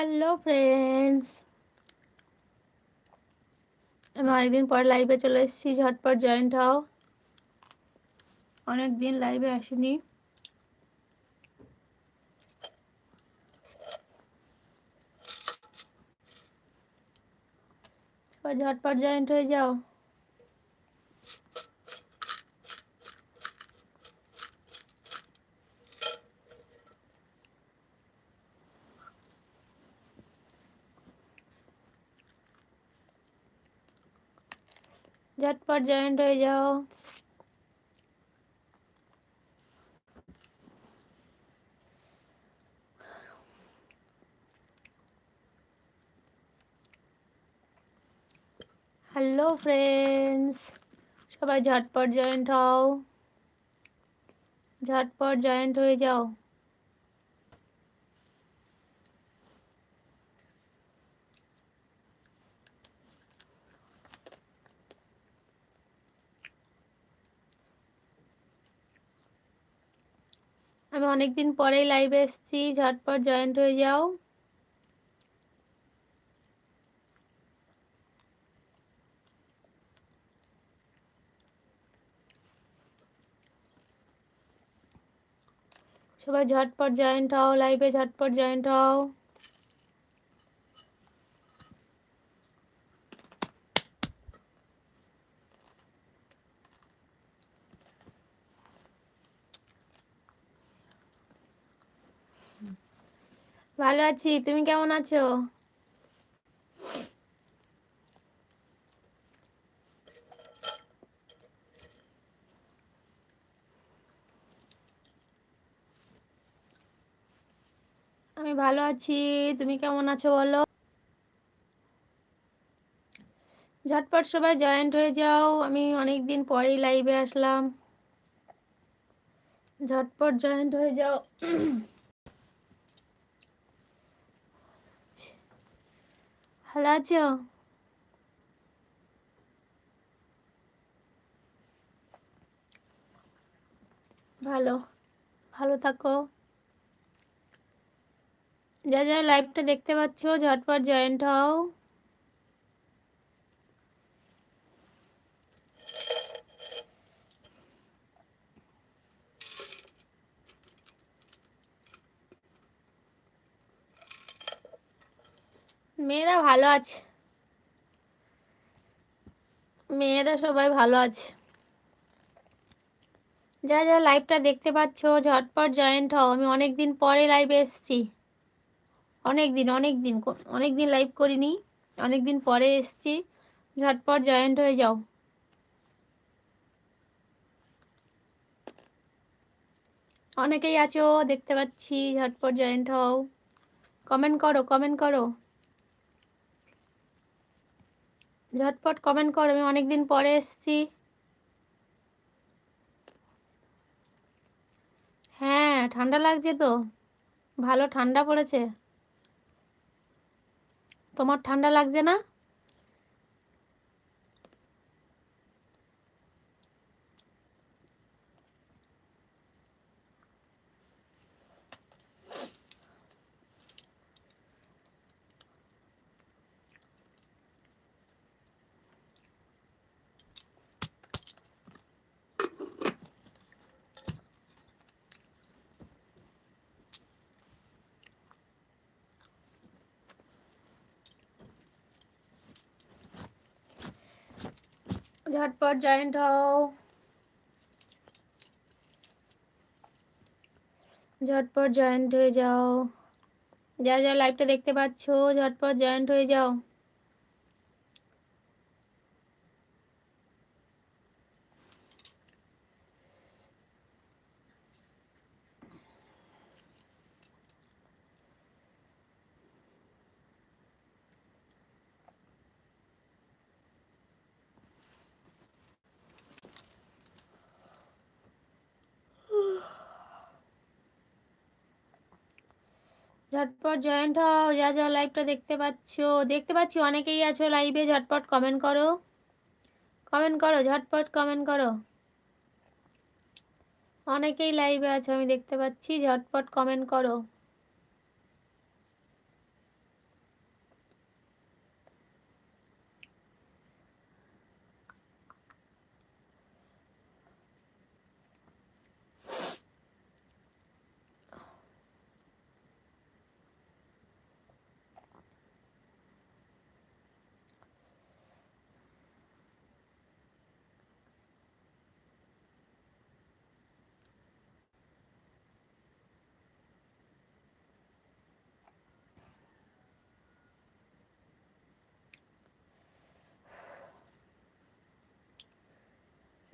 Hello friends আমি অনেকদিন পর লাইভে চলে এসেছি, ঝটপট জয়েন্ট হও। অনেক দিন লাইভে আসিনি ঝটপট জয়েন্ট হয়ে যাও। झटपट जॉइंट हो जाओ হ্যালো ফ্রেন্ডস সবাই ঝটপট জয়েন্ট হও ঝটপট জয়েন্ট হয়ে যাও আমি অনেকদিন পরেই লাইভে এসেছি, ঝটপট জয়েন্ট হয়ে যাও। সবাই ঝটপট জয়েন্ট হও লাইভে ঝটপট জয়েন্ট হও। ভালো আছি, তুমি কেমন আছো? আমি ভালো আছি, তুমি কেমন আছো বলো? ঝটপট সবাই জয়েন্ট হয়ে যাও, আমি অনেক দিন পরেই লাইভে আসলাম। ঝটপট জয়েন্ট হয়ে যাও। ভালো আছো ভালো। ভালো থাকো। যা যা লাইভটা দেখতে পাচ্ছ ঝটপট জয়েন্ট হও। মেয়েরা ভালো আছে। মেয়েরা সবাই ভালো আছে। যা যা লাইভটা দেখতে পাচ্ছ, ঝটপট জয়েন্ট হও। আমি অনেক দিন পরে লাইভে এসেছি। অনেক দিন অনেক দিন অনেক দিন লাইভ করিনি। অনেক দিন পরে এসেছি। ঝটপট জয়েন্ট হয়ে যাও। অনেকেই আছো, দেখতে পাচ্ছি। ঝটপট জয়েন্ট হও। কমেন্ট করো কমেন্ট করো। ঝটপট কমেন্ট কর, আমি অনেকদিন পরে এসছি। হ্যাঁ ঠান্ডা লাগছে তো। ভালো ঠান্ডা পড়েছে। তোমার ঠান্ডা লাগছে না? ঝটপট জয়েন্ট হও। ঝটপট জয়েন্ট হয়ে যাও। যা যা লাইভটা দেখতে পাচ্ছ, ঝটপট জয়েন্ট হয়ে যাও। ঝটপট জয়েন্ট হও, যা যা লাইভটা দেখতে পাচ্ছ। দেখতে পাচ্ছি অনেকেই আছো লাইভে ঝটপট কমেন্ট করো। কমেন্ট করো, ঝটপট কমেন্ট করো। অনেকেই লাইভে আছো, আমি দেখতে পাচ্ছি, ঝটপট কমেন্ট করো।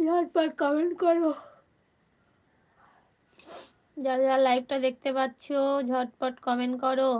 ঝটপট কমেন্ট করো। যারা যারা লাইভটা দেখতে পাচ্ছ ঝটপট কমেন্ট করো।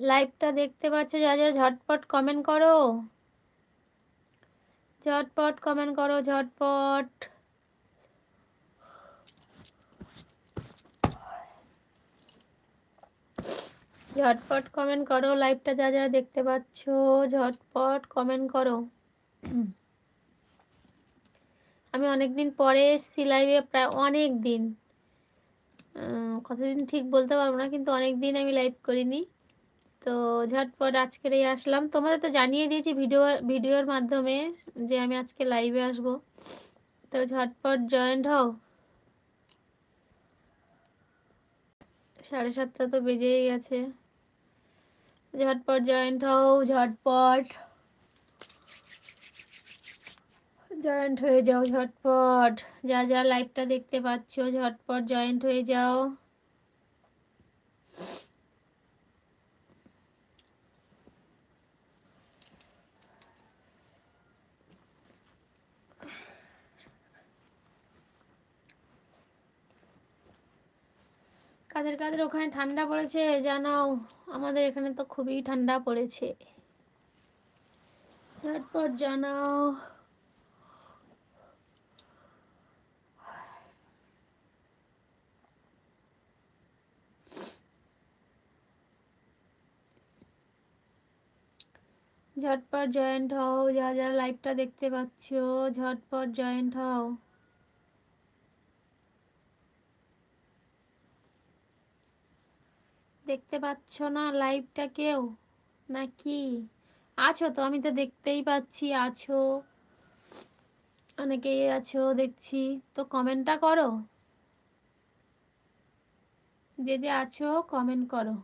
লাইভটা দেখতে পাচ্ছ যা যা ঝটপট কমেন্ট করো। ঝটপট কমেন্ট করো, ঝটপট। ঝটপট কমেন্ট করো লাইভটা যা যা দেখতে পাচ্ছ, ঝটপট কমেন্ট করো। আমি অনেক দিন পরে এসেছি লাইভে প্রায় অনেক দিন কতদিন ঠিক বলতে পারব না, কিন্তু অনেক দিন আমি লাইভ করিনি। তো ঝটপট আজকেরই আসলাম। তোমাদের তো জানিয়ে দিয়েছি ভিডিও, ভিডিওর মাধ্যমে যে আমি আজকে লাইভে আসব। তো ঝটপট জয়েন্ট হও। সাড়ে সাতটা তো বেজেই গেছে। ঝটপট জয়েন্ট হও, ঝটপট। জয়েন্ট হয়ে যাও, ঝটপট। যা যা লাইভটা দেখতে পাচ্ছ, ঝটপট জয়েন্ট হয়ে যাও। কাদের কাদের ওখানে ঠান্ডা পড়েছে জানাও। আমাদের এখানে তো খুবই ঠান্ডা পড়েছে। তারপর জানাও। ঝটপট জয়েন্ট হও, যা যা লাইভটা দেখতে পাচ্ছ, ঝটপট জয়েন্ট হও। দেখতে পাচ্ছ না লাইভটা কেউ? নাকি? আছো তো, আমি তো দেখতেই পাচ্ছি, আছো। অনেকেই আছো, দেখছি। তো কমেন্টটা করো। যে যে আছো কমেন্ট করো।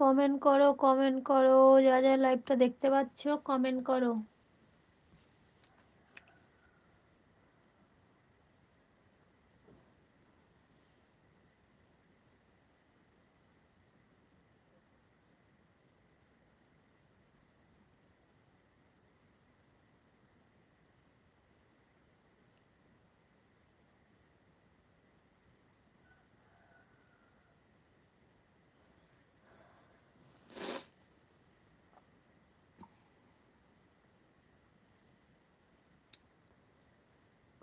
কমেন্ট করো কমেন্ট করো যা যা লাইভটা দেখতে পাচ্ছ কমেন্ট করো।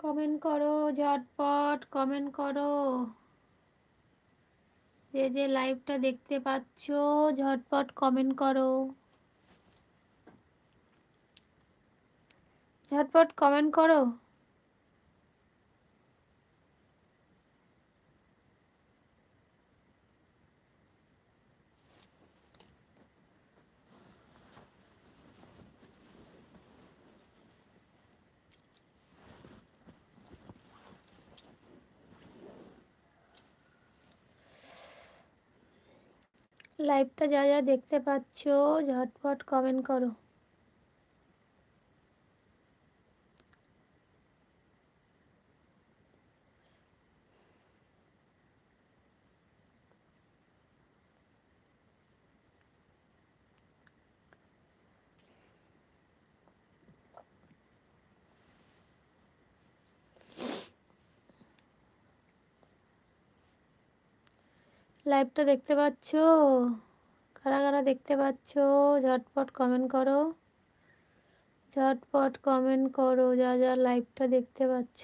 কমেন্ট করো, ঝটপট কমেন্ট করো। যে যে লাইভটা দেখতে পাচ্ছ, ঝটপট কমেন্ট করো। ঝটপট কমেন্ট করো। লাইভটা যা যা দেখতে পাচ্ছ ঝটপট কমেন্ট করো। লাইভটা দেখতে পাচ্ছ? কারা কারা দেখতে পাচ্ছ? ঝটপট কমেন্ট করো। ঝটপট কমেন্ট করো, যা যা লাইভটা দেখতে পাচ্ছ।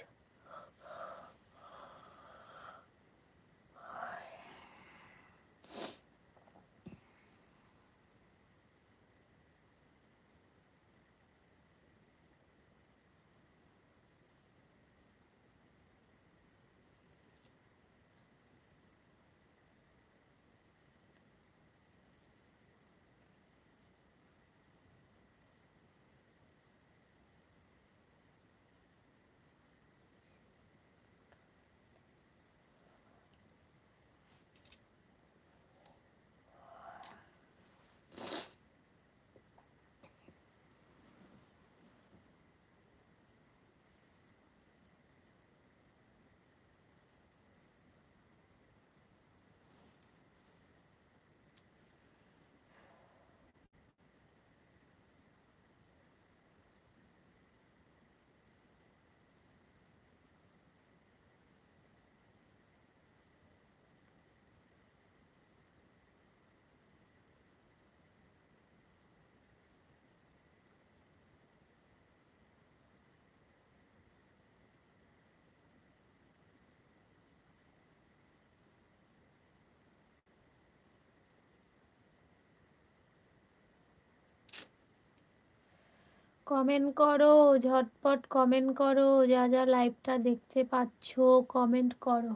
কমেন্ট করো ঝটপট কমেন্ট করো যা যা লাইভটা দেখতে পাচ্ছ কমেন্ট করো।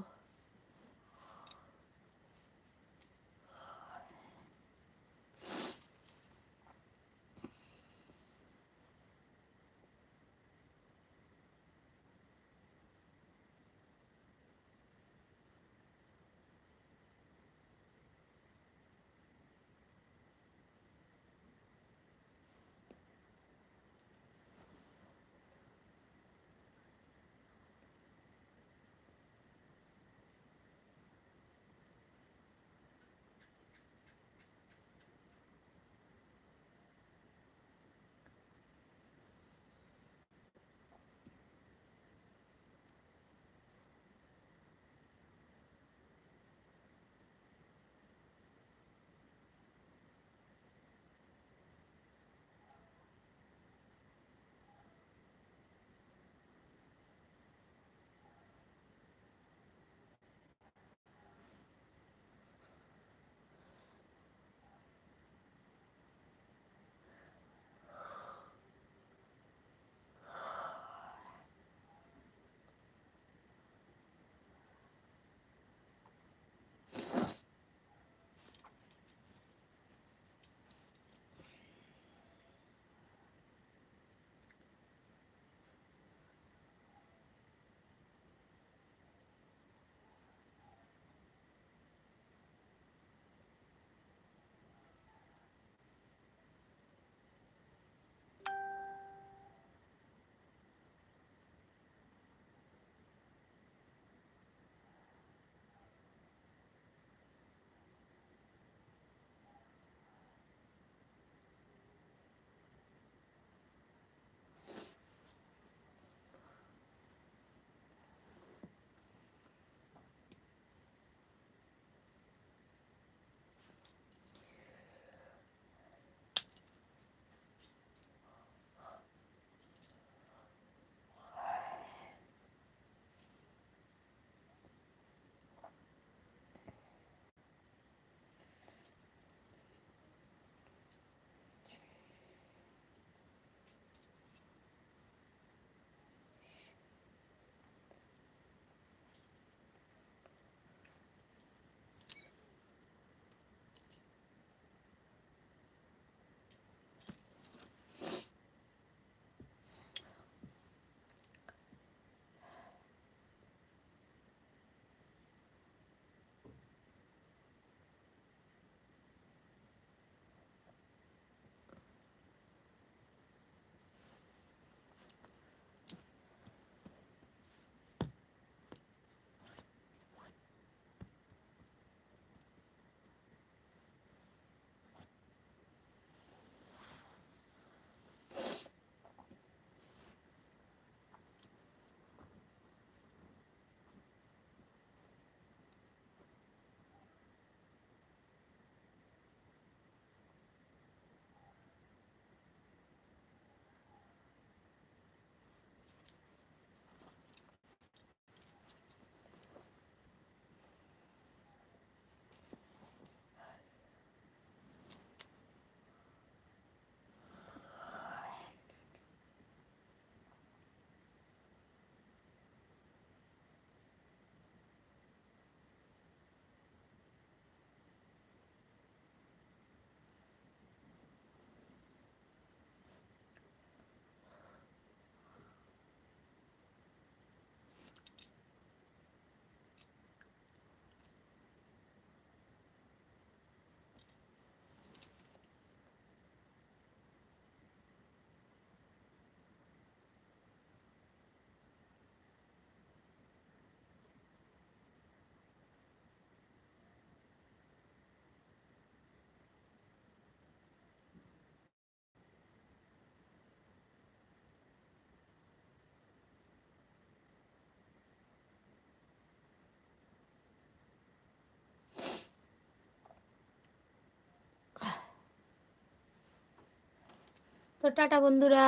তো টাটা বন্ধুরা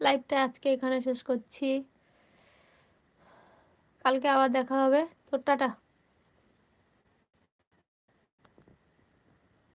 লাইভটা আজকে এখানে শেষ করছি। কালকে আবার দেখা হবে তো টাটা।